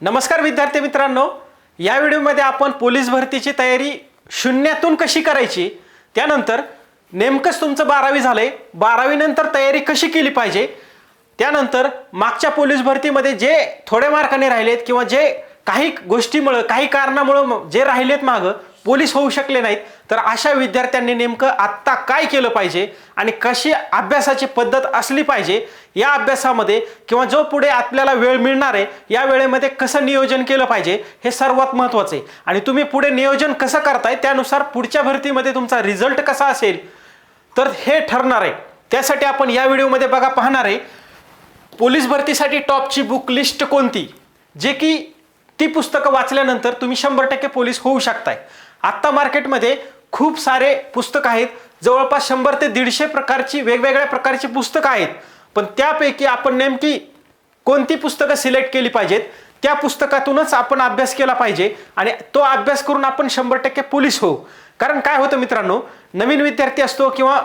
नमस्कार विद्यार्थी मित्रांनो. या व्हिडिओमध्ये आपण पोलीस भरतीची तयारी शून्यातून कशी करायची त्यानंतर नेमकंच तुमचं बारावी झालं आहे बारावीनंतर तयारी कशी केली पाहिजे त्यानंतर मागच्या पोलीस भरतीमध्ये जे थोड्या मार्काने राहिलेत किंवा जे काही गोष्टीमुळं काही कारणामुळं जे राहिलेत मागं पोलीस होऊ शकले नाहीत. तर अशा विद्यार्थ्यांनी नेमकं आत्ता काय केलं पाहिजे आणि कशी अभ्यासाची पद्धत असली पाहिजे या अभ्यासामध्ये किंवा जो पुढे आपल्याला वेळ मिळणार आहे या वेळेमध्ये कसं नियोजन केलं पाहिजे हे सर्वात महत्त्वाचं आहे. आणि तुम्ही पुढे नियोजन कसं करताय त्यानुसार पुढच्या भरतीमध्ये तुमचा रिझल्ट कसा असेल तर हे ठरणार आहे. त्यासाठी आपण या व्हिडिओमध्ये बघा पाहणार आहे पोलीस भरतीसाठी टॉपची बुक लिस्ट कोणती? जे की ती पुस्तकं वाचल्यानंतर तुम्ही शंभर टक्के पोलीस होऊ शकताय. आत्ता मार्केटमध्ये खूप सारे पुस्तकं आहेत. जवळपास शंभर ते दीडशे प्रकारची वेगवेगळ्या प्रकारची पुस्तकं आहेत. पण त्यापैकी आपण नेमकी कोणती पुस्तकं सिलेक्ट केली पाहिजेत? त्या पुस्तकातूनच आपण अभ्यास केला पाहिजे आणि तो अभ्यास करून आपण शंभर टक्के पोलीस होऊ. कारण काय होतं मित्रांनो नवीन विद्यार्थी असतो किंवा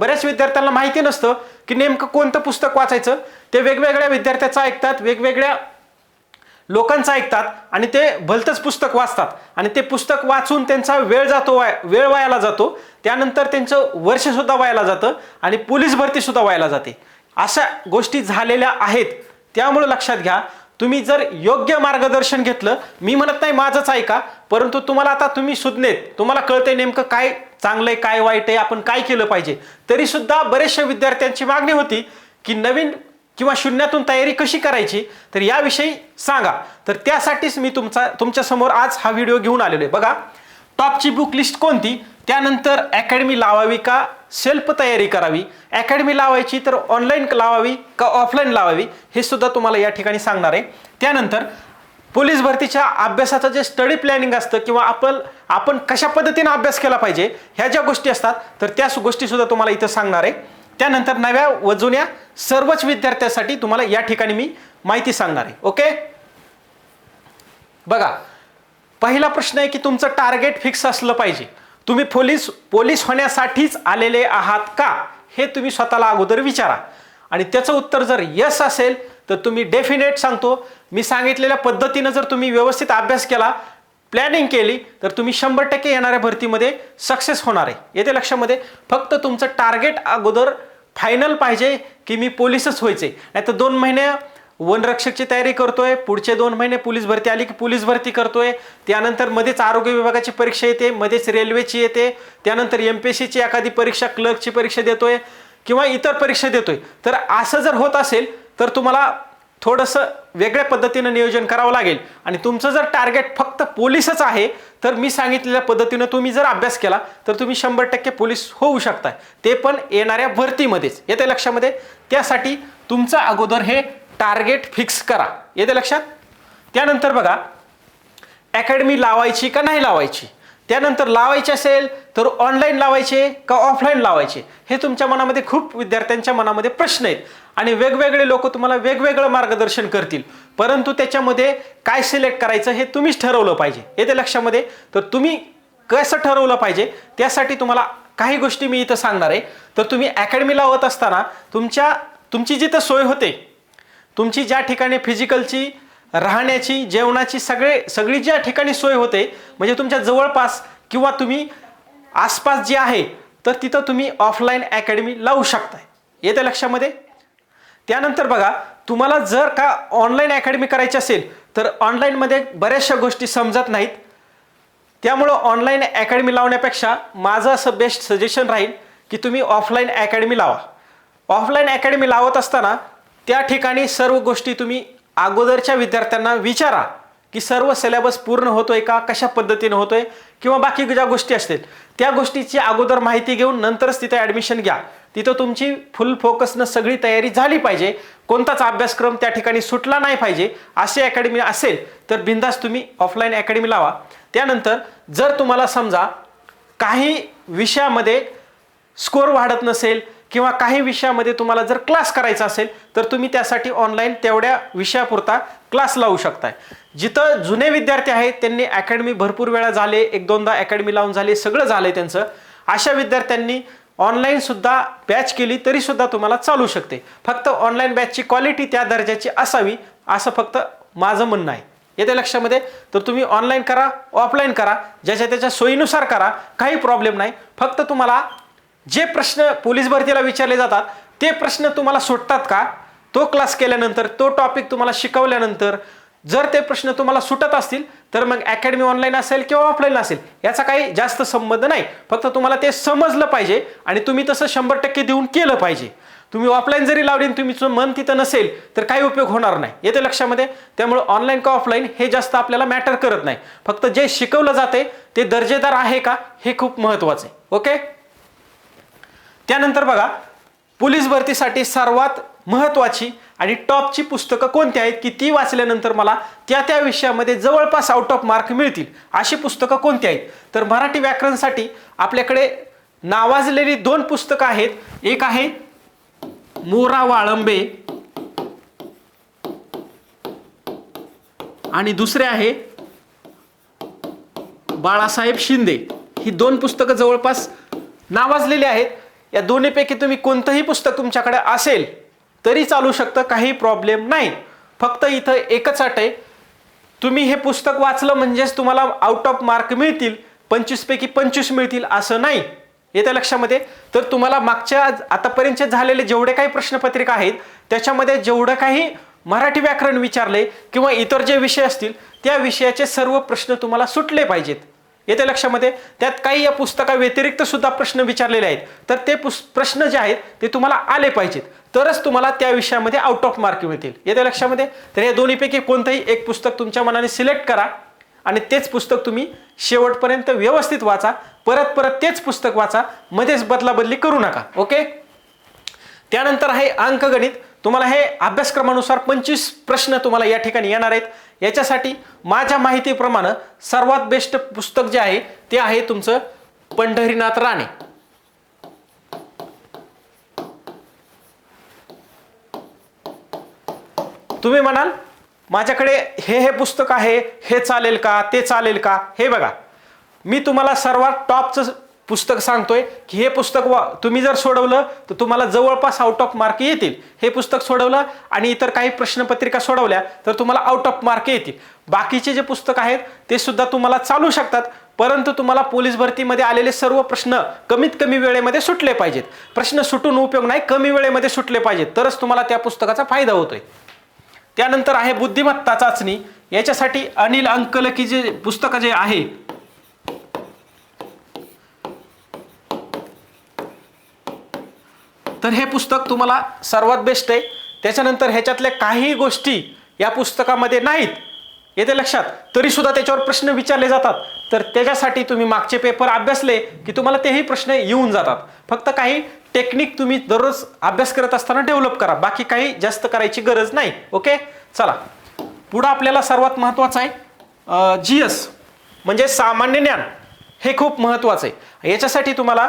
बऱ्याच विद्यार्थ्यांना माहिती नसतं की नेमकं कोणतं पुस्तक वाचायचं? ते वेगवेगळ्या विद्यार्थ्याचं ऐकतात वेगवेगळ्या लोकांचं ऐकतात आणि ते भलतंच पुस्तक वाचतात. आणि ते पुस्तक वाचून त्यांचा वेळ जातो वाय वेळ वायाला जातो. त्यानंतर त्यांचं वर्षसुद्धा वायाला जातं आणि पोलीस भरतीसुद्धा व्हायला जाते. अशा गोष्टी झालेल्या आहेत. त्यामुळं लक्षात घ्या तुम्ही जर योग्य मार्गदर्शन घेतलं मी म्हणत नाही माझंच ऐका परंतु तुम्हाला आता तुम्ही सुज्ञेत. तुम्हाला कळते नेमकं काय चांगलं आहे काय वाईट आहे आपण काय केलं पाहिजे. तरीसुद्धा बरेचशा विद्यार्थ्यांची मागणी होती की नवीन किंवा शून्यातून तयारी कशी करायची तर याविषयी सांगा. तर त्यासाठीच मी तुमचा तुमच्यासमोर आज हा व्हिडिओ घेऊन आलेलो आहे. बघा टॉपची बुक लिस्ट कोणती? त्यानंतर अकॅडमी लावावी का? सेल्फ तयारी करावी. अकॅडमी लावायची तर ऑनलाईन लावावी का ऑफलाईन लावावी? हे सुद्धा तुम्हाला या ठिकाणी सांगणार आहे. त्यानंतर पोलीस भरतीच्या अभ्यासाचं जे स्टडी प्लॅनिंग असतं किंवा आपण आपण कशा पद्धतीनं अभ्यास केला पाहिजे ह्या ज्या गोष्टी असतात तर त्या गोष्टीसुद्धा तुम्हाला इथं सांगणार आहे. त्यानंतर नव्या व जुन्या सर्वच विद्यार्थ्यांसाठी तुम्हाला या ठिकाणी मी माहिती सांगणार आहे. ओके? बघा पहिला प्रश्न आहे की तुमचं टार्गेट फिक्स असलं पाहिजे. तुम्ही पोलीस पोलीस होण्यासाठीच आलेले आहात का? हे तुम्ही स्वतःला अगोदर विचारा. आणि त्याचं उत्तर जर यस असेल तर तुम्ही डेफिनेट सांगतो. मी सांगितलेल्या पद्धतीनं जर तुम्ही व्यवस्थित अभ्यास केला प्लॅनिंग केली तर तुम्ही शंभर टक्के येणाऱ्या भरतीमध्ये सक्सेस होणार आहे. येते लक्षामध्ये? फक्त तुमचं टार्गेट अगोदर फायनल पाहिजे की मी पोलीसच व्हायचे. नाही तर दोन महिने वनरक्षकची तयारी करतोय पुढचे दोन महिने पोलीस भरती आली की पोलीस भरती करतोय. त्यानंतर मध्येच आरोग्य विभागाची परीक्षा येते मध्येच रेल्वेची येते. त्यानंतर एम पी एस सीची एखादी परीक्षा क्लर्कची परीक्षा देतोय किंवा इतर परीक्षा देतोय. तर असं जर होत असेल तर तुम्हाला थोडंसं वेगळ्या पद्धतीनं नियोजन करावं लागेल. आणि तुमचं जर टार्गेट फक्त पोलीसच आहे तर मी सांगितलेल्या पद्धतीनं तुम्ही जर अभ्यास केला तर तुम्ही शंभर टक्के पोलीस होऊ शकताय. ते पण येणाऱ्या भरतीमध्येच. येते लक्षामध्ये? त्यासाठी तुमचं अगोदर हे टार्गेट फिक्स करा. येते लक्षात? त्यानंतर बघा अकॅडमी लावायची का नाही लावायची? त्यानंतर लावायची असेल तर ऑनलाईन लावायचे का ऑफलाईन लावायचे? हे तुमच्या मनामध्ये खूप विद्यार्थ्यांच्या मनामध्ये प्रश्न आहेत. आणि वेगवेगळे लोक तुम्हाला वेगवेगळं मार्गदर्शन करतील. परंतु त्याच्यामध्ये काय सिलेक्ट करायचं हे तुम्हीच ठरवलं पाहिजे. येते लक्षामध्ये. तर तुम्ही कसं ठरवलं पाहिजे? त्यासाठी तुम्हाला काही गोष्टी मी इथं सांगणार आहे. तर तुम्ही अकॅडमी लावत असताना तुमच्या तुमची जिथं सोय होते तुमची ज्या ठिकाणी फिजिकलची राहण्याची जेवणाची सगळे सगळी ज्या ठिकाणी सोय होते म्हणजे तुमच्या जवळपास किंवा तुम्ही आसपास जे आहे तर तिथं तुम्ही ऑफलाईन अकॅडमी लावू शकताय. येते लक्षामध्ये? त्यानंतर बघा तुम्हाला जर का ऑनलाईन अकॅडमी करायची असेल तर ऑनलाईनमध्ये बऱ्याचशा गोष्टी समजत नाहीत. त्यामुळं ऑनलाईन अकॅडमी लावण्यापेक्षा माझं असं बेस्ट सजेशन राहील की तुम्ही ऑफलाईन अकॅडमी लावा. ऑफलाईन अकॅडमी लावत असताना त्या ठिकाणी सर्व गोष्टी तुम्ही अगोदरच्या विद्यार्थ्यांना विचारा की सर्व सिलेबस पूर्ण होतोय का कशा पद्धतीने होतोय किंवा बाकी ज्या गोष्टी असतील त्या गोष्टीची अगोदर माहिती घेऊन नंतरच तिथे ॲडमिशन घ्या. तिथं तुमची फुल फोकसनं सगळी तयारी झाली पाहिजे. कोणताच अभ्यासक्रम त्या ठिकाणी सुटला नाही पाहिजे. अशी अकॅडमी असेल तर बिंदास तुम्ही ऑफलाईन अकॅडमी लावा. त्यानंतर जर तुम्हाला समजा काही विषयामध्ये स्कोर वाढत नसेल किंवा काही विषयामध्ये तुम्हाला जर क्लास करायचा असेल तर तुम्ही त्यासाठी ऑनलाईन तेवढ्या विषयापुरता क्लास लावू शकताय. जिथं जुने विद्यार्थी आहेत त्यांनी अकॅडमी भरपूर वेळा झाले एक दोनदा अकॅडमी लावून झाले सगळं झालं आहे त्यांचं. अशा विद्यार्थ्यांनी ऑनलाईनसुद्धा बॅच केली तरीसुद्धा तुम्हाला चालू शकते. फक्त ऑनलाईन बॅचची क्वालिटी त्या दर्जाची असावी असं फक्त माझं म्हणणं आहे. येते लक्षामध्ये? तर तुम्ही ऑनलाईन करा ऑफलाईन करा ज्याच्या त्याच्या सोयीनुसार करा काही प्रॉब्लेम नाही. फक्त तुम्हाला जे प्रश्न पोलीस भरतीला विचारले जातात ते प्रश्न तुम्हाला सुटतात का? तो क्लास केल्यानंतर तो टॉपिक तुम्हाला शिकवल्यानंतर जर ते प्रश्न तुम्हाला सुटत असतील तर मग अकॅडमी ऑनलाईन असेल किंवा ऑफलाईन असेल याचा काही जास्त संबंध नाही. फक्त तुम्हाला ते समजलं पाहिजे आणि तुम्ही तसं शंभर टक्के देऊन केलं पाहिजे. तुम्ही ऑफलाईन जरी लावली आणि तुम्ही मन तिथं नसेल तर काही उपयोग होणार नाही. येते लक्षामध्ये? त्यामुळे ऑनलाईन का ऑफलाईन हे जास्त आपल्याला मॅटर करत नाही. फक्त जे शिकवलं जाते ते दर्जेदार आहे का हे खूप महत्त्वाचं आहे. ओके त्यानंतर बघा पोलीस भरतीसाठी सर्वात महत्त्वाची आणि टॉपची पुस्तकं कोणती आहेत की ती वाचल्यानंतर मला त्या त्या विषयामध्ये जवळपास आउट ऑफ मार्क मिळतील. अशी पुस्तकं कोणती आहेत? तर मराठी व्याकरणसाठी आपल्याकडे नावाजलेली दोन पुस्तकं आहेत. एक आहे मोरा वाळंबे आणि दुसरे आहे बाळासाहेब शिंदे. ही दोन पुस्तकं जवळपास नावाजलेली आहेत. या दोन्हीपैकी तुम्ही कोणतंही पुस्तक तुमच्याकडे असेल तरी चालू शकतं काही प्रॉब्लेम नाही. फक्त इथं एकच अट आहे. तुम्ही हे पुस्तक वाचलं म्हणजेच तुम्हाला आउट ऑफ मार्क मिळतील पंचवीसपैकी पंचवीस मिळतील असं नाही. येत्या लक्षामध्ये. तर तुम्हाला मागच्या आतापर्यंतचे झालेले जेवढे काही प्रश्नपत्रिका आहेत त्याच्यामध्ये जेवढं काही मराठी व्याकरण विचारले किंवा इतर जे विषय असतील त्या विषयाचे सर्व प्रश्न तुम्हाला सुटले पाहिजेत. येत्या लक्षामध्ये. त्यात काही या पुस्तकाव्यतिरिक्त सुद्धा प्रश्न विचारलेले आहेत. तर ते पुस प्रश्न जे आहेत ते तुम्हाला आले पाहिजेत. तरच तुम्हाला त्या विषयामध्ये आउट ऑफ मार्क मिळतील. येत्या लक्षामध्ये? तर या दोन्हीपैकी कोणतंही एक पुस्तक तुमच्या मनाने सिलेक्ट करा आणि तेच पुस्तक तुम्ही शेवटपर्यंत व्यवस्थित वाचा. परत परत तेच पुस्तक वाचा. मध्येच बदलाबदली करू नका. ओके? त्यानंतर आहे अंकगणित. तुम्हाला हे अभ्यासक्रमानुसार पंचवीस प्रश्न तुम्हाला या ठिकाणी येणार आहेत. याच्यासाठी माझ्या माहितीप्रमाणे सर्वात बेस्ट पुस्तक जे आहे ते आहे तुमचं पंढरीनाथ राणे. तुम्ही म्हणाल माझ्याकडे हे हे पुस्तक आहे हे चालेल का ते चालेल का? हे बघा. मी तुम्हाला सर्वात टॉपचं पुस्तक सांगतोय की हे पुस्तक वा तुम्ही जर सोडवलं तर तुम्हाला जवळपास आउट ऑफ मार्क येतील. हे पुस्तक सोडवलं आणि इतर काही प्रश्नपत्रिका सोडवल्या तर तुम्हाला आउट ऑफ मार्क येतील. बाकीचे जे पुस्तक आहेत ते सुद्धा तुम्हाला चालू शकतात परंतु तुम्हाला पोलीस भरतीमध्ये आलेले सर्व प्रश्न कमीत कमी वेळेमध्ये सुटले पाहिजेत. प्रश्न सुटून उपयोग नाही कमी वेळेमध्ये सुटले पाहिजेत. तरच तुम्हाला त्या पुस्तकाचा फायदा होतोय. त्यानंतर आहे बुद्धिमत्ता चाचणी. याच्यासाठी अनिल अंकलकी जे पुस्तक जे आहे तर हे पुस्तक तुम्हाला सर्वात बेस्ट आहे. त्याच्यानंतर ह्याच्यातल्या काही गोष्टी या पुस्तकामध्ये नाहीत. येते लक्षात. तरीसुद्धा त्याच्यावर प्रश्न विचारले जातात. तर त्याच्यासाठी तुम्ही मागचे पेपर अभ्यासले की तुम्हाला तेही प्रश्न येऊन जातात. फक्त काही टेक्निक तुम्ही दररोज अभ्यास करत असताना डेव्हलप करा. बाकी काही जास्त करायची गरज नाही. ओके चला. पुढं आपल्याला सर्वात महत्त्वाचं आहे जी एस म्हणजे सामान्य ज्ञान. हे खूप महत्त्वाचं आहे. याच्यासाठी तुम्हाला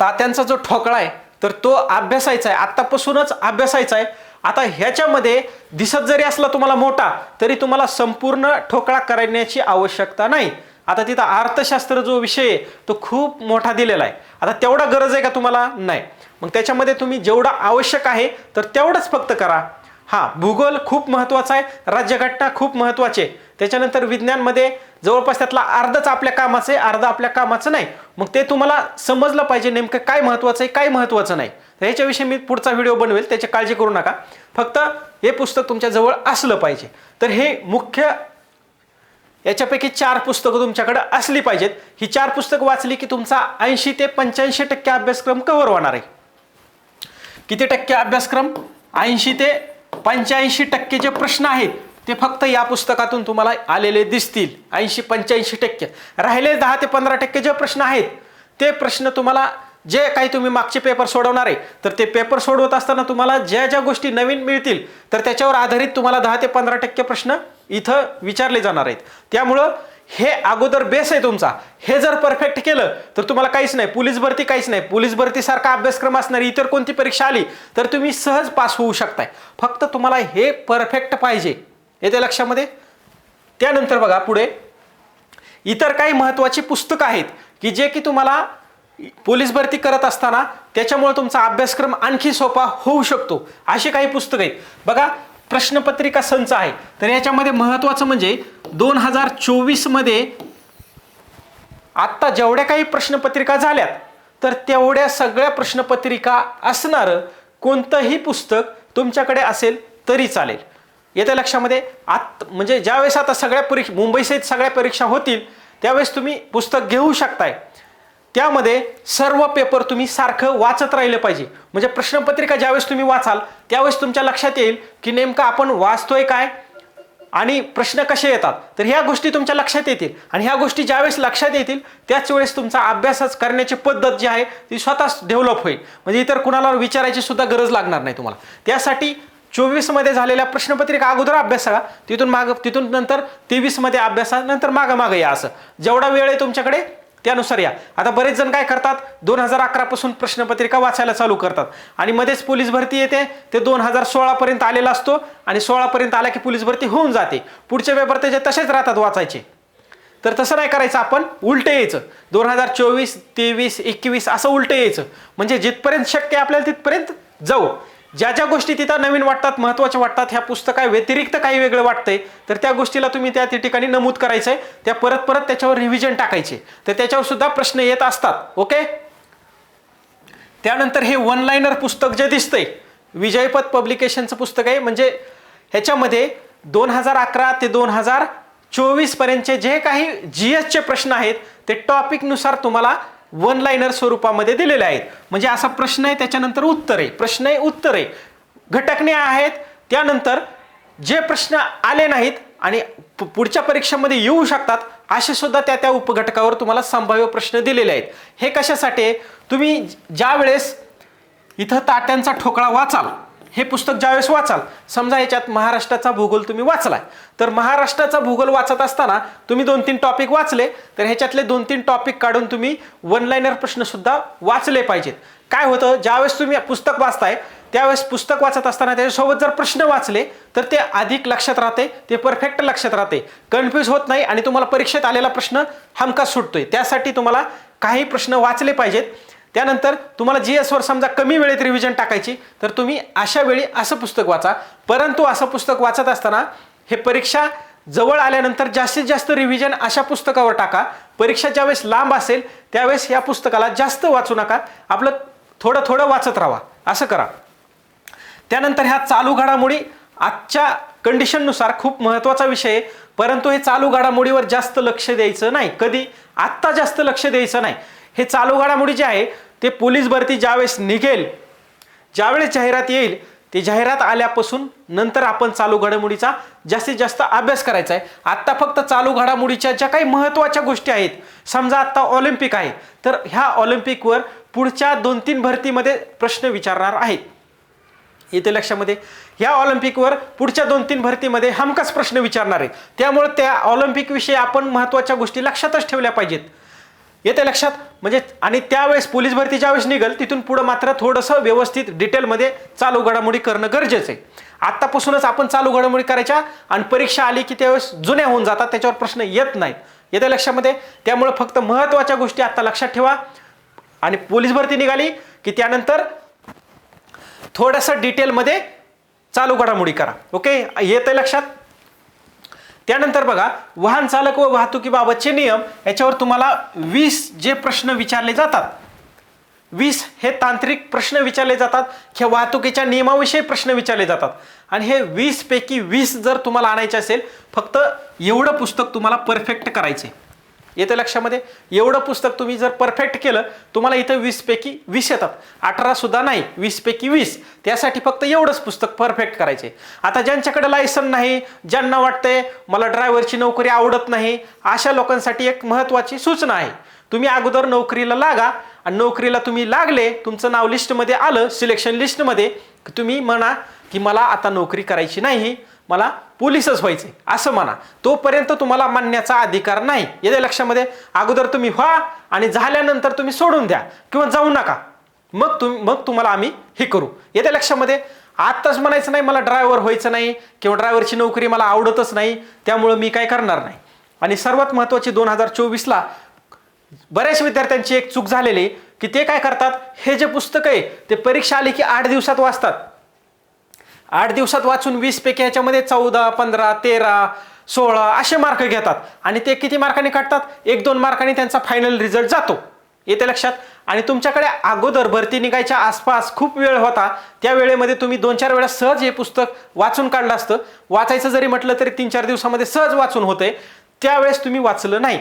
तात्यांचा जो ठोकळा आहे तर तो अभ्यासायचा आहे. आत्तापासूनच अभ्यासायचा आहे. आता ह्याच्यामध्ये दिसत जरी असला तुम्हाला मोठा तरी तुम्हाला संपूर्ण ठोकळा करण्याची आवश्यकता नाही. आता तिथं अर्थशास्त्र जो विषय आहे तो खूप मोठा दिलेला आहे. आता तेवढा गरज आहे का तुम्हाला? नाही. मग त्याच्यामध्ये तुम्ही जेवढं आवश्यक आहे तर तेवढंच फक्त करा. हां भूगोल खूप महत्त्वाचा आहे राज्यघटना खूप महत्त्वाचे आहे. त्याच्यानंतर विज्ञानमध्ये जवळपास त्यातला अर्धच आपल्या कामाचं आहे अर्ध आपल्या कामाचं नाही. मग ते तुम्हाला समजलं पाहिजे नेमकं काय महत्त्वाचं आहे काय महत्त्वाचं नाही. तर ह्याच्याविषयी मी पुढचा व्हिडिओ बनवेल त्याची काळजी करू नका. फक्त हे पुस्तक तुमच्याजवळ असलं पाहिजे. तर हे मुख्य याच्यापैकी चार पुस्तकं तुमच्याकडे असली पाहिजेत. ही चार पुस्तकं वाचली की तुमचा ऐंशी ते पंच्याऐंशी टक्के अभ्यासक्रम कव्हर होणार आहे. किती टक्के अभ्यासक्रम? ऐंशी ते पंच्याऐंशी टक्के जे प्रश्न आहेत ते फक्त या पुस्तकातून तुम्हाला आलेले दिसतील. ऐंशी पंच्याऐंशी टक्के. राहिले दहा ते पंधरा टक्के जे प्रश्न आहेत ते प्रश्न तुम्हाला जे काही तुम्ही मागचे पेपर सोडवणार आहे तर ते पेपर सोडवत असताना तुम्हाला ज्या ज्या गोष्टी नवीन मिळतील तर त्याच्यावर आधारित तुम्हाला दहा ते पंधरा टक्के प्रश्न इथं विचारले जाणार आहेत. त्यामुळं हे अगोदर बेस आहे तुमचा. हे जर परफेक्ट केलं तर तुम्हाला काहीच नाही. पोलीस भरती काहीच नाही. पोलीस भरतीसारखा अभ्यासक्रम असणारी इतर कोणती परीक्षा आली तर तुम्ही सहज पास होऊ शकताय. फक्त तुम्हाला हे परफेक्ट पाहिजे. येते लक्षामध्ये? त्यानंतर बघा पुढे. इतर काही महत्त्वाची पुस्तकं आहेत की जे की तुम्हाला पोलीस भरती करत असताना त्याच्यामुळे तुमचा अभ्यासक्रम आणखी सोपा होऊ शकतो. अशी काही पुस्तकं आहेत. बघा प्रश्नपत्रिका संच आहे. तर याच्यामध्ये महत्त्वाचं म्हणजे दोन हजार चोवीसमध्ये आत्ता जेवढ्या काही प्रश्नपत्रिका झाल्यात तर तेवढ्या सगळ्या प्रश्नपत्रिका असणारं कोणतंही पुस्तक तुमच्याकडे असेल तरी चालेल. येत्या लक्षामध्ये आत म्हणजे ज्यावेळेस आता सगळ्या परीक्षा मुंबईसहित सगळ्या परीक्षा होतील त्यावेळेस तुम्ही पुस्तक घेऊ शकताय. त्यामध्ये सर्व पेपर तुम्ही सारखं वाचत राहिलं पाहिजे. म्हणजे प्रश्नपत्रिका ज्यावेळेस तुम्ही वाचाल त्यावेळेस तुमच्या लक्षात येईल की नेमकं आपण वाचतोय काय आणि प्रश्न कसे येतात. तर ह्या गोष्टी तुमच्या लक्षात येतील. आणि ह्या गोष्टी ज्यावेळेस लक्षात येतील त्याच वेळेस तुमचा अभ्यासच करण्याची पद्धत जी आहे ती स्वतःच डेव्हलप होईल. म्हणजे इतर कुणाला विचारायची सुद्धा गरज लागणार नाही तुम्हाला. त्यासाठी चोवीसमध्ये झालेल्या प्रश्नपत्रिका अगोदर अभ्यास करा. तिथून मागं तिथून नंतर तेवीसमध्ये अभ्यासा नंतर मागं मागं या असं. जेवढा वेळ आहे तुमच्याकडे त्यानुसार या. आता बरेच जण काय करतात? दोन हजार अकरापासून प्रश्नपत्रिका वाचायला चालू करतात. आणि मध्येच पोलीस भरती येते. ते दोन हजार सोळापर्यंत आलेला असतो आणि सोळापर्यंत आला की पोलीस भरती होऊन जाते. पुढचे पेपर त्याचे तसेच राहतात वाचायचे. तर तसं नाही करायचं आपण. उलटं यायचं. दोन हजार चोवीस तेवीस एकवीस असं उलटं यायचं. म्हणजे जिथपर्यंत शक्य आहे आपल्याला तिथपर्यंत जाऊ ज्या ज्या गोष्टी तिथं नवीन वाटतात महत्त्वाच्या वाटतात ह्या पुस्तका व्यतिरिक्त काही वेगळं वाटतंय तर त्या गोष्टीला तुम्ही त्या ठिकाणी नमूद करायचंय. त्या परत परत त्याच्यावर रिव्हिजन टाकायचे. तर त्याच्यावर सुद्धा प्रश्न येत असतात ओके? त्यानंतर हे वन लाईनर पुस्तक जे दिसतंय विजयपथ पब्लिकेशनचं पुस्तक आहे. म्हणजे ह्याच्यामध्ये दोन हजार अकरा ते दोन हजार चोवीसपर्यंतचे जे काही जी एसचे प्रश्न आहेत ते टॉपिकनुसार तुम्हाला वन लाईनर स्वरूपामध्ये दिलेले आहेत. म्हणजे असा प्रश्न आहे त्याच्यानंतर उत्तर आहे. प्रश्न आहे उत्तर आहे. घटकने आहेत त्यानंतर जे प्रश्न आले नाहीत आणि पु- पुढच्या परीक्षेमध्ये येऊ शकतात असे सुद्धा त्या त्या उपघटकावर तुम्हाला संभाव्य प्रश्न दिलेले आहेत. हे कशासाठी तुम्ही ज्या वेळेस इथं ताट्यांचा ठोकळा वाचाल हे पुस्तक ज्यावेळेस वाचाल समजा याच्यात महाराष्ट्राचा भूगोल तुम्ही वाचलाय तर महाराष्ट्राचा भूगोल वाचत असताना तुम्ही दोन तीन टॉपिक वाचले तर ह्याच्यातले दोन तीन टॉपिक काढून तुम्ही वन लाईनर प्रश्नसुद्धा वाचले पाहिजेत. काय होतं ज्यावेळेस तुम्ही पुस्तक वाचताय त्यावेळेस पुस्तक वाचत असताना त्याच्यासोबत जर प्रश्न वाचले तर ते अधिक लक्षात राहते ते परफेक्ट लक्षात राहते. कन्फ्यूज होत नाही आणि तुम्हाला परीक्षेत आलेला प्रश्न हमखास सुटतोय. त्यासाठी तुम्हाला काही प्रश्न वाचले पाहिजेत. त्यानंतर तुम्हाला जी एसवर समजा कमी वेळेत रिव्हिजन टाकायची तर तुम्ही अशा वेळी असं पुस्तक वाचा. परंतु असं पुस्तक वाचत असताना हे परीक्षा जवळ आल्यानंतर जास्तीत जास्त रिव्हिजन अशा पुस्तकावर टाका. परीक्षा ज्यावेळेस लांब असेल त्यावेळेस या पुस्तकाला जास्त वाचू नका. आपलं थोडं थोडं वाचत राहा. असं करा. त्यानंतर ह्या चालू घडामोडी आजच्या कंडिशननुसार खूप महत्त्वाचा विषय आहे. परंतु हे चालू घडामोडीवर जास्त लक्ष द्यायचं नाही. कधी? आत्ता जास्त लक्ष द्यायचं नाही. हे चालू घडामोडी जे आहे. ते पोलीस भरती ज्यावेळेस निघेल ज्यावेळेस जाहिरात येईल ते जाहिरात आल्यापासून नंतर आपण चालू घडामोडीचा जास्तीत जास्त अभ्यास करायचा आहे. आत्ता फक्त चालू घडामोडीच्या ज्या काही महत्त्वाच्या गोष्टी आहेत समजा आत्ता ऑलिम्पिक आहे तर ह्या ऑलिम्पिकवर पुढच्या दोन तीन भरतीमध्ये प्रश्न विचारणार आहेत. येते लक्षामध्ये या ऑलिम्पिकवर पुढच्या दोन तीन भरतीमध्ये हमखास प्रश्न विचारणार आहे त्यामुळे त्या ऑलिम्पिकविषयी आपण महत्त्वाच्या गोष्टी लक्षातच ठेवल्या पाहिजेत. येते लक्षात? म्हणजे आणि त्यावेळेस पोलीस भरती ज्यावेळेस निघेल तिथून पुढं मात्र थोडंसं व्यवस्थित डिटेलमध्ये चालू घडामोडी करणं गरजेचं आहे. आत्तापासूनच आपण चालू घडामोडी करायच्या आणि परीक्षा आली की त्यावेळेस जुन्या होऊन जातात त्याच्यावर प्रश्न येत नाहीत. येते लक्षामध्ये? त्यामुळे फक्त महत्त्वाच्या गोष्टी आत्ता लक्षात ठेवा. आणि पोलीस भरती निघाली की त्यानंतर थोडंसं डिटेलमध्ये चालू घडामोडी करा. ओके येते लक्षात? त्यानंतर बघा वाहन चालक व वाहतुकीबाबतचे नियम याच्यावर तुम्हाला वीस जे प्रश्न विचारले जातात वीस हे तांत्रिक प्रश्न विचारले जातात हे वाहतुकीच्या नियमाविषयी प्रश्न विचारले जातात. आणि हे वीसपैकी वीस जर तुम्हाला आणायचे असेल फक्त एवढं पुस्तक तुम्हाला परफेक्ट करायचे. येतं लक्षामध्ये? एवढं पुस्तक तुम्ही जर परफेक्ट केलं तुम्हाला इथं वीस पैकी वीस येतात. अठरासुद्धा नाही वीस पैकी वीस. त्यासाठी फक्त एवढंच पुस्तक परफेक्ट करायचे. आता ज्यांच्याकडे लायसन नाही ज्यांना वाटतंय मला ड्रायव्हरची नोकरी आवडत नाही अशा लोकांसाठी एक महत्त्वाची सूचना आहे. तुम्ही अगोदर नोकरीला लागा आणि नोकरीला तुम्ही लागले तुमचं नाव लिस्टमध्ये आलं सिलेक्शन लिस्टमध्ये तुम्ही म्हणा की मला आता नोकरी करायची नाही मला पोलीसच व्हायचे. असं म्हणा. तोपर्यंत तुम्हाला मानण्याचा अधिकार नाही. येते लक्षामध्ये? अगोदर तुम्ही व्हा आणि झाल्यानंतर तुम्ही सोडून द्या किंवा जाऊ नका. मग तुम मग तुम्हाला आम्ही हे करू. येते लक्षामध्ये? आत्ताच म्हणायचं नाही मला ड्रायव्हर व्हायचं नाही किंवा ड्रायव्हरची नोकरी मला आवडतच नाही त्यामुळं मी काय करणार नाही. आणि सर्वात महत्त्वाची दोन हजार चोवीसला बऱ्याच विद्यार्थ्यांची एक चूक झालेली आहे की ते काय करतात? हे जे पुस्तक आहे ते परीक्षा आली की आठ दिवसात वाचतात. आठ दिवसात वाचून वीस पैकी ह्याच्यामध्ये चौदा पंधरा तेरा सोळा असे मार्क घेतात. आणि ते किती मार्कांनी काढतात? एक दोन मार्कांनी त्यांचा फायनल रिझल्ट जातो. येते लक्षात? आणि तुमच्याकडे अगोदर भरती निघायच्या आसपास खूप वेळ होता. त्या वेळेमध्ये तुम्ही दोन चार वेळा सहज हे पुस्तक वाचून काढलं असतं. वाचायचं जरी म्हटलं तरी तीन चार दिवसामध्ये सहज वाचून होते. त्यावेळेस तुम्ही वाचलं नाही.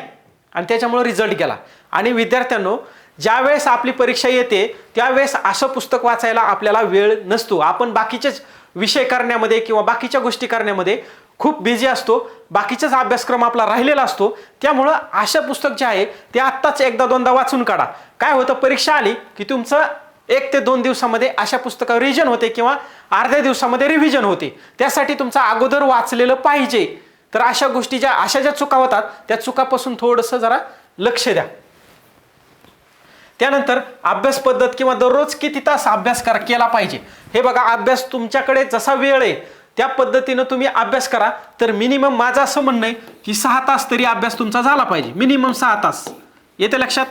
आणि त्याच्यामुळे रिझल्ट गेला. आणि विद्यार्थ्यांनो ज्यावेळेस आपली परीक्षा येते त्यावेळेस असं पुस्तक वाचायला आपल्याला वेळ नसतो. आपण बाकीचेच विषय करण्यामध्ये किंवा बाकीच्या गोष्टी करण्यामध्ये खूप बिझी असतो. बाकीचाच अभ्यासक्रम आपला राहिलेला असतो. त्यामुळं अशा पुस्तक जे आहे ते आत्ताच एकदा दोनदा वाचून काढा. काय होतं परीक्षा आली की तुमचं एक ते दोन दिवसामध्ये अशा पुस्तकावर रिव्हिजन होते किंवा अर्ध्या दिवसामध्ये रिव्हिजन होते. त्यासाठी तुमचं अगोदर वाचलेलं पाहिजे. तर अशा गोष्टी ज्या अशा ज्या चुका होतात त्या चुकापासून थोडंसं जरा लक्ष द्या. त्यानंतर अभ्यास पद्धत किंवा दररोज किती तास अभ्यास करा केला पाहिजे. हे बघा अभ्यास तुमच्याकडे जसा वेळ आहे त्या पद्धतीनं तुम्ही अभ्यास करा. तर मिनिमम माझं असं म्हणणं आहे की सहा तास तरी अभ्यास तुमचा झाला पाहिजे. मिनिमम सहा तास. येते लक्षात?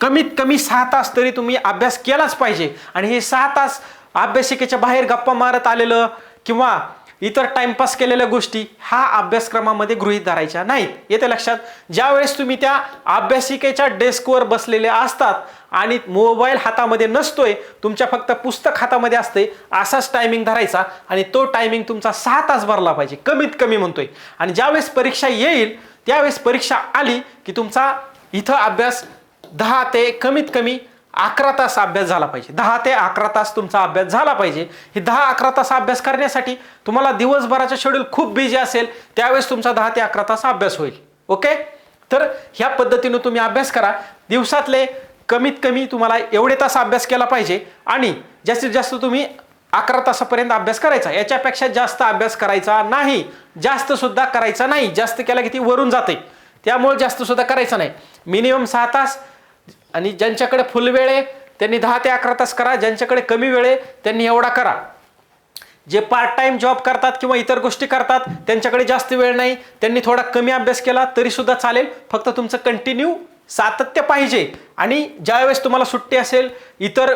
कमीत कमी सहा तास तरी तुम्ही अभ्यास केलाच पाहिजे. आणि हे सहा तास अभ्यासिकेच्या बाहेर गप्पा मारत आलेलं किंवा इतर टाइमपास केलेल्या गोष्टी हा अभ्यासक्रमामध्ये गृहीत धरायच्या नाहीत. येते लक्षात ज्यावेळेस तुम्ही त्या अभ्यासिकेच्या डेस्कवर बसलेले असतात आणि मोबाईल हातामध्ये नसतोय तुमच्या फक्त पुस्तक हातामध्ये असते असाच टायमिंग धरायचा आणि तो टायमिंग तुमचा सहा तास भरला पाहिजे. कमीत कमी म्हणतोय. आणि ज्यावेळेस परीक्षा येईल त्यावेळेस परीक्षा आली की तुमचा इथं अभ्यास दहा ते कमीत कमी अकरा तास अभ्यास झाला पाहिजे. दहा ते अकरा तास तुमचा अभ्यास झाला पाहिजे. हे दहा अकरा तास अभ्यास करण्यासाठी तुम्हाला दिवसभराचं शेड्यूल खूप बिझी असेल त्यावेळेस तुमचा दहा ते अकरा तास अभ्यास होईल. ओके तर ह्या पद्धतीनं तुम्ही अभ्यास करा. दिवसातले कमीत कमी तुम्हाला एवढे तास अभ्यास केला पाहिजे आणि जास्तीत जास्त तुम्ही अकरा तासापर्यंत अभ्यास करायचा. याच्यापेक्षा जास्त अभ्यास करायचा नाही. जास्त सुद्धा करायचा नाही. जास्त केला की ती वरून जाते. त्यामुळे जास्त सुद्धा करायचं नाही. मिनिमम सहा तास आणि ज्यांच्याकडे फुल वेळ आहे त्यांनी दहा ते अकरा तास करा. ज्यांच्याकडे कमी वेळ आहे त्यांनी एवढा करा. जे पार्ट टाइम जॉब करतात किंवा इतर गोष्टी करतात त्यांच्याकडे जास्त वेळ नाही. त्यांनी थोडा कमी अभ्यास केला तरीसुद्धा चालेल. फक्त तुमचं कंटिन्यू सातत्य पाहिजे. आणि ज्यावेळेस तुम्हाला सुट्टी असेल इतर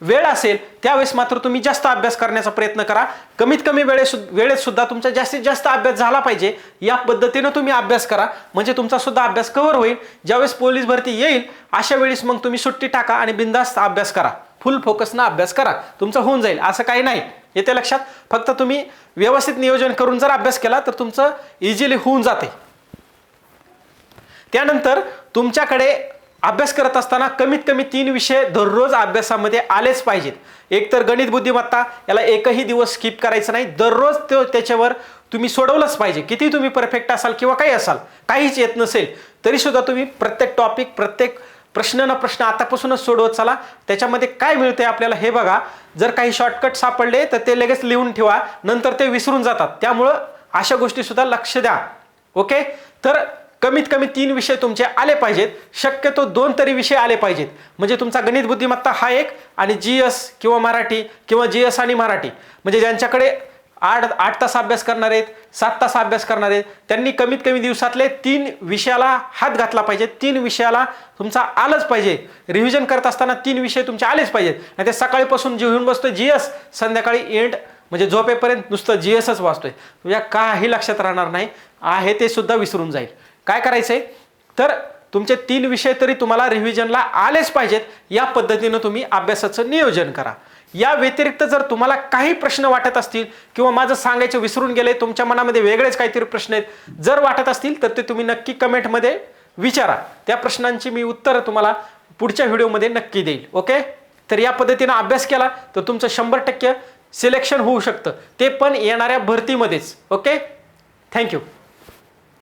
वेळ असेल त्यावेळेस मात्र तुम्ही जास्त अभ्यास करण्याचा प्रयत्न करा. कमीत कमी वेळे वेळेत सुद्धा तुमचा जास्तीत जास्त अभ्यास झाला पाहिजे. या पद्धतीनं तुम्ही अभ्यास करा. म्हणजे तुमचा सुद्धा अभ्यास कव्हर होईल. ज्यावेळेस पोलीस भरती येईल अशा वेळेस मग तुम्ही सुट्टी टाका आणि बिंदास्त अभ्यास करा. फुल फोकसनं अभ्यास करा. तुमचं होऊन जाईल. असं काही नाही. येते लक्षात? फक्त तुम्ही व्यवस्थित नियोजन करून जर अभ्यास केला तर तुमचं इझिली होऊन जाते. त्यानंतर तुमच्याकडे अभ्यास करत असताना कमीत कमी तीन विषय दररोज अभ्यासामध्ये आलेच पाहिजेत. एक तर गणित बुद्धिमत्ता याला एकही दिवस स्किप करायचं नाही. दररोज तो त्याच्यावर तुम्ही सोडवलंच पाहिजे. किती तुम्ही परफेक्ट असाल किंवा काही असाल काहीच येत नसेल तरी सुद्धा तुम्ही प्रत्येक टॉपिक प्रत्येक प्रश्न ना प्रश्न आतापासूनच सोडवत चला. त्याच्यामध्ये काय मिळते आपल्याला हे बघा. जर काही शॉर्टकट सापडले तर ते लगेच लिहून ठेवा. नंतर ते विसरून जातात. त्यामुळं अशा गोष्टीसुद्धा लक्ष द्या. ओके तर कमीत कमी तीन विषय तुमचे आले पाहिजेत. शक्यतो दोन तरी विषय आले पाहिजेत. म्हणजे तुमचा गणित बुद्धिमत्ता हा एक आणि जी एस किंवा मराठी किंवा जी एस आणि मराठी. म्हणजे ज्यांच्याकडे आठ आठ तास अभ्यास करणार आहेत सात तास अभ्यास करणार आहेत त्यांनी कमीत कमी दिवसातले तीन विषयाला हात घातला पाहिजे. तीन विषयाला तुमचा आलंच पाहिजे. रिव्हिजन करत असताना तीन विषय तुमचे आलेच पाहिजेत. आणि ते सकाळीपासून जे होऊन बसतो जी एस संध्याकाळी एंड म्हणजे झोपेपर्यंत नुसतं जी एसच वाचतोय. तुझ्या काही लक्षात राहणार नाही. आहे ते सुद्धा विसरून जाईल. काय करायचंय? तर तुमचे तीन विषय तरी तुम्हाला रिव्हिजनला आलेच पाहिजेत. या पद्धतीनं तुम्ही अभ्यासाचं नियोजन करा. या व्यतिरिक्त जर तुम्हाला काही प्रश्न वाटत असतील किंवा माझं सांगायचं विसरून गेले तुमच्या मनामध्ये वेगळेच काहीतरी प्रश्न आहेत जर वाटत असतील तर ते तुम्ही नक्की कमेंटमध्ये विचारा. त्या प्रश्नांची मी उत्तरं तुम्हाला पुढच्या व्हिडिओमध्ये नक्की देईल. ओके? तर या पद्धतीनं अभ्यास केला तर तुमचं शंभर टक्के सिलेक्शन होऊ शकतं. ते पण येणाऱ्या भरतीमध्येच. ओके? थँक्यू.